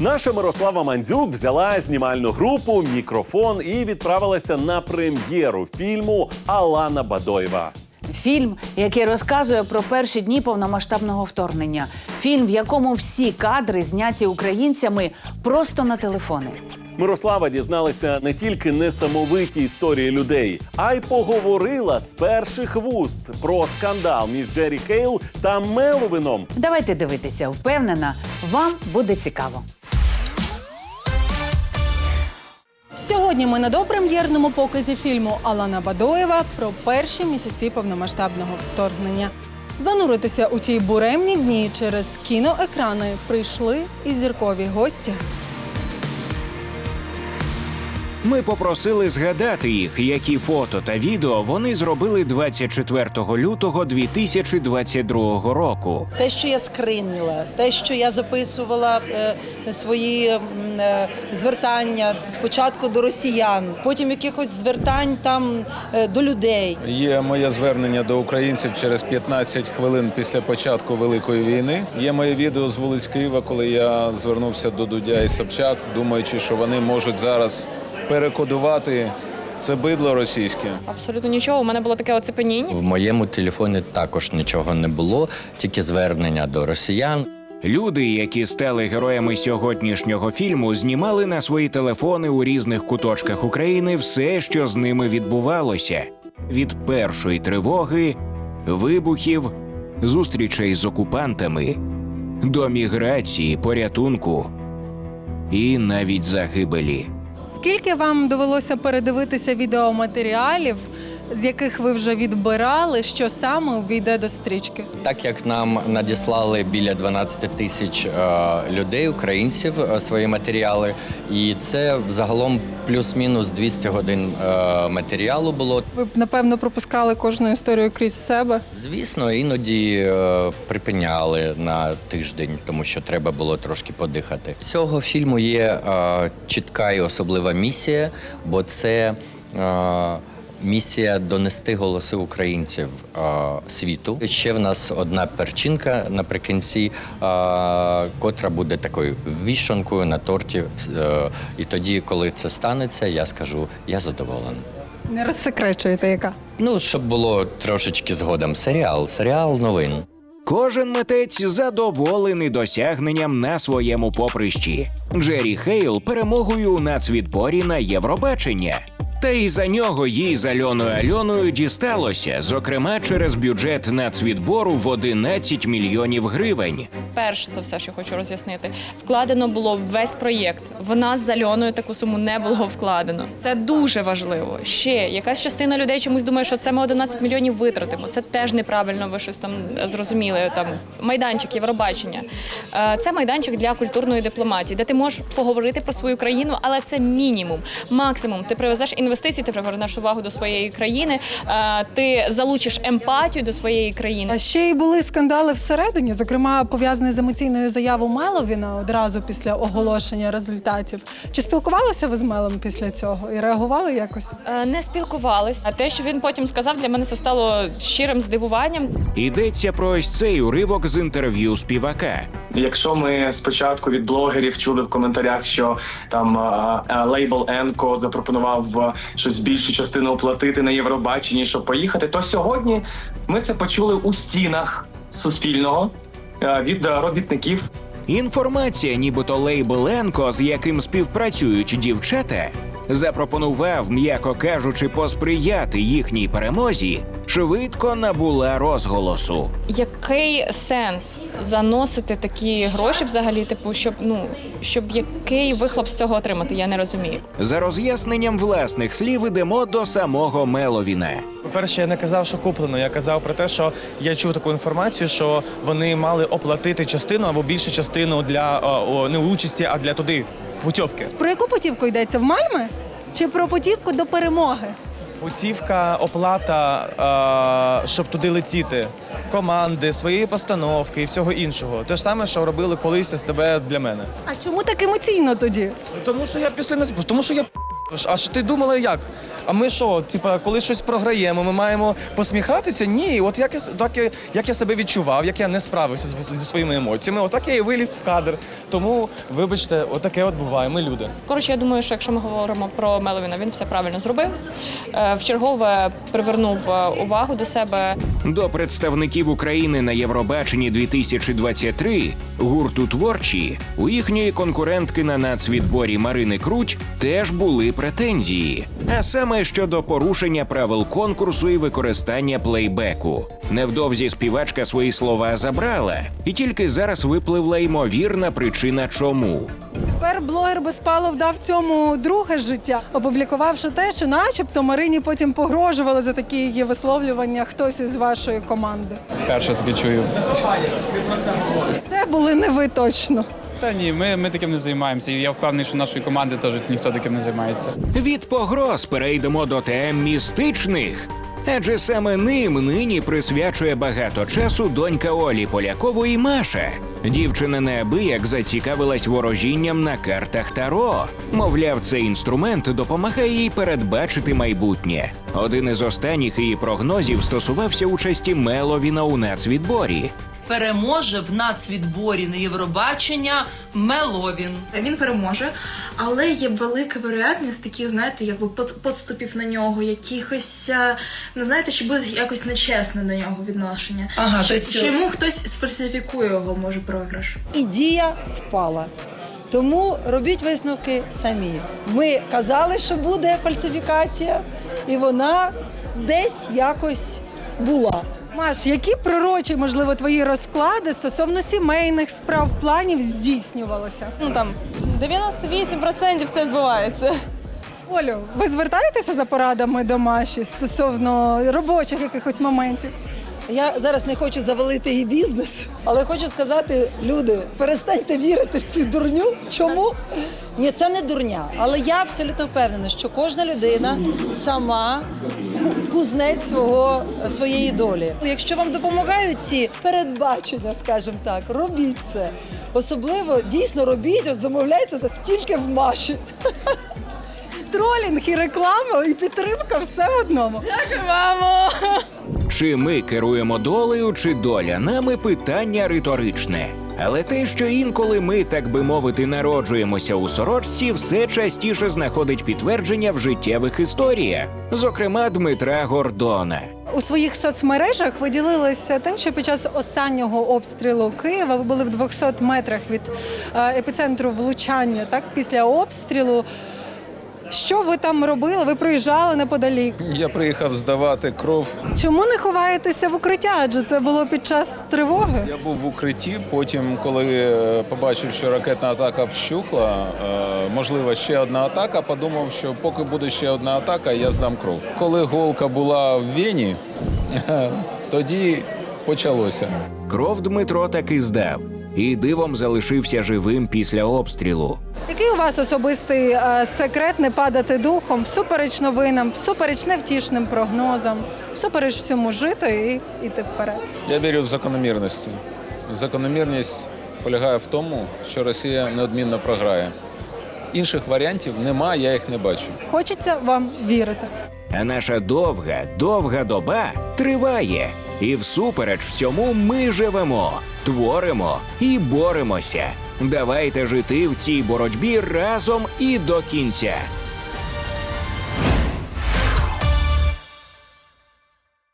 Наша Мирослава Мандзюк взяла знімальну групу, мікрофон і відправилася на прем'єру фільму Алана Бадоєва. Фільм, який розказує про перші дні повномасштабного вторгнення. Фільм, в якому всі кадри зняті українцями просто на телефони. Мирослава дізналася не тільки несамовиті історії людей, а й поговорила з перших вуст про скандал між Джері Кейл та Меловином. Давайте дивитися, впевнена, вам буде цікаво. Сьогодні ми на допрем'єрному показі фільму Алана Бадоєва про перші місяці повномасштабного вторгнення. Зануритися у ті буремні дні через кіноекрани прийшли і зіркові гості. Ми попросили згадати їх, які фото та відео вони зробили 24 лютого 2022 року. Те, що я скринила, те, що я записувала е, свої е, звертання спочатку до росіян, потім якихось звертань там е, до людей. Є моє звернення до українців через 15 хвилин після початку великої війни. Є моє відео з вулиць Києва, коли я звернувся до Дудя і Собчак, думаючи, що вони можуть зараз перекодувати це бидло російське. Абсолютно нічого. У мене було таке оцепеніння. В моєму телефоні також нічого не було, тільки звернення до росіян. Люди, які стали героями сьогоднішнього фільму, знімали на свої телефони у різних куточках України все, що з ними відбувалося: від першої тривоги, вибухів, зустрічей з окупантами, до міграції, порятунку і навіть загибелі. Скільки вам довелося передивитися відеоматеріалів з яких ви вже відбирали, що саме увійде до стрічки? Так як нам надіслали біля 12 тисяч е, людей, українців е, свої матеріали, і це взагалом плюс-мінус 200 годин е, матеріалу було. Ви б напевно пропускали кожну історію крізь себе? Звісно, іноді припиняли на тиждень, тому що треба було трошки подихати. Цього фільму є чітка і особлива місія, бо це місія донести голоси українців світу. Ще в нас одна перчинка наприкінці, котра буде такою вішанкою на торті. Е, і тоді, коли це станеться, я скажу, я задоволений. Не розсекречуєте, яка ну щоб було трошечки згодом. Серіал, серіал новин. Кожен митець задоволений досягненням на своєму поприщі. Джері Хейл перемогою у нацвідборі на Євробачення. Та і за нього їй з Альоною Альоною дісталося, зокрема через бюджет нацвідбору в 11 мільйонів гривень перше за все, що хочу роз'яснити, вкладено було весь проєкт. В нас з Альоною таку суму не було вкладено. Це дуже важливо. Ще якась частина людей чомусь думає, що це ми 11 мільйонів витратимо. Це теж неправильно. Ви щось там е, зрозуміли. Там майданчик Євробачення. Е, це майданчик для культурної дипломатії, де ти можеш поговорити про свою країну, але це мінімум. Максимум, ти привезеш інвестиції, ти привернеш увагу до своєї країни, е, ти залучиш емпатію до своєї країни. А ще й були скандали всередині, зокрема пов'язані. Не з емоційною заяву Меловіна одразу після оголошення результатів. Чи спілкувалися ви з Мелом після цього і реагували якось? Е, не спілкувалися. А те, що він потім сказав, для мене це стало щирим здивуванням. Йдеться про ось цей уривок з інтерв'ю співака. Якщо ми спочатку від блогерів чули в коментарях, що там е, е, лейбл Енко запропонував щось більшу частину оплатити на Євробаченні, щоб поїхати, то сьогодні ми це почули у стінах суспільного. Е, від е, робітників. Інформація, нібито Лейбеленко, з яким співпрацюють дівчата, запропонував, м'яко кажучи, посприяти їхній перемозі, швидко набула розголосу. Який сенс заносити такі гроші взагалі? Типу, щоб ну щоб який вихлоп з цього отримати? Я не розумію. За роз'ясненням власних слів ідемо до самого Меловіна. По перше, я не казав, що куплено. Я казав про те, що я чув таку інформацію, що вони мали оплатити частину або більшу частину для о, о, не участі, а для туди путівки. Про яку путівку йдеться в Мальми? Чи про путівку до перемоги? Путівка, оплата, е, щоб туди летіти, команди, свої постановки і всього іншого. Те ж саме, що робили колись з тебе для мене. А чому так емоційно тоді? Тому що я після не тому що я. А що ти думала як? А ми що, типа, коли щось програємо, ми маємо посміхатися? Ні, от як я так я, як я себе відчував, як я не справився з- зі своїми емоціями, отак я і виліз в кадр. Тому, вибачте, отаке от буває. Ми люди. Коротше, я думаю, що якщо ми говоримо про Меловіна, він все правильно зробив. Е, Вчергове привернув е, увагу до себе. До представників України на Євробаченні 2023 гурту творчі у їхньої конкурентки на нацвідборі Марини Круть теж були претензії. А саме щодо порушення правил конкурсу і використання плейбеку. Невдовзі співачка свої слова забрала, і тільки зараз випливла ймовірна причина, чому. Тепер блогер Безпалов дав цьому друге життя, опублікувавши те, що начебто Марині потім погрожували за такі її висловлювання хтось із вашої команди. Перше таке чую. Це були не ви точно. Та ні, ми, ми таким не займаємося. І я впевнений, що нашої команди теж ніхто таким не займається. Від погроз перейдемо до тем містичних. Адже саме ним нині присвячує багато часу донька Олі Полякової Маша. Дівчина неабияк зацікавилась ворожінням на картах Таро. Мовляв, цей інструмент допомагає їй передбачити майбутнє. Один із останніх її прогнозів стосувався участі Меловіна у нацвідборі. Переможе в нацвідборі на Євробачення Меловін. Він переможе, але є велика вероятність таких, знаєте, якби подступів на нього, якихось, е, ну знаєте, що буде якось нечесне до нього відношення. Ага, що, тобто- що йому хтось сфальсифікує його, може, програш. І дія впала. Тому робіть висновки самі. Ми казали, що буде фальсифікація, і вона десь якось була. Маш, які пророчі, можливо, твої розклади стосовно сімейних справ планів здійснювалося? Ну там 98% все збувається. Олю, ви звертаєтеся за порадами до Маші стосовно робочих якихось моментів? Я зараз не хочу завалити її бізнес, але хочу сказати, люди, перестаньте вірити в цю дурню. Чому? Ні, це не дурня. Але я абсолютно впевнена, що кожна людина сама кузнець свого, своєї долі. Якщо вам допомагають ці передбачення, скажімо так, робіть це. Особливо дійсно робіть, от замовляйте це тільки в Маші. Тролінг і реклама, і підтримка все в одному. Мамо! Чи ми керуємо долею, чи доля нами питання риторичне. Але те, що інколи ми, так би мовити, народжуємося у сорочці, все частіше знаходить підтвердження в життєвих історіях, зокрема Дмитра Гордона. У своїх соцмережах ви ділилися тим, що під час останнього обстрілу Києва ви були в 200 метрах від е, епіцентру влучання. Так, після обстрілу. Що ви там робили? Ви проїжджали неподалік. Я приїхав здавати кров. Чому не ховаєтеся в укриття? Адже це було під час тривоги. Я був в укритті. Потім, коли е, побачив, що ракетна атака вщухла, е, можливо, ще одна атака. Подумав, що поки буде ще одна атака, я здам кров. Коли голка була в Вені, тоді почалося. Кров Дмитро таки здав і дивом залишився живим після обстрілу. Який у вас особистий е, секрет не падати духом, всупереч новинам, всупереч невтішним прогнозам, всупереч всьому жити і йти вперед? Я вірю в закономірності. Закономірність полягає в тому, що Росія неодмінно програє. Інших варіантів немає, я їх не бачу. Хочеться вам вірити. А наша довга, довга доба триває. І всупереч всьому ми живемо, творимо і боремося. Давайте жити в цій боротьбі разом і до кінця.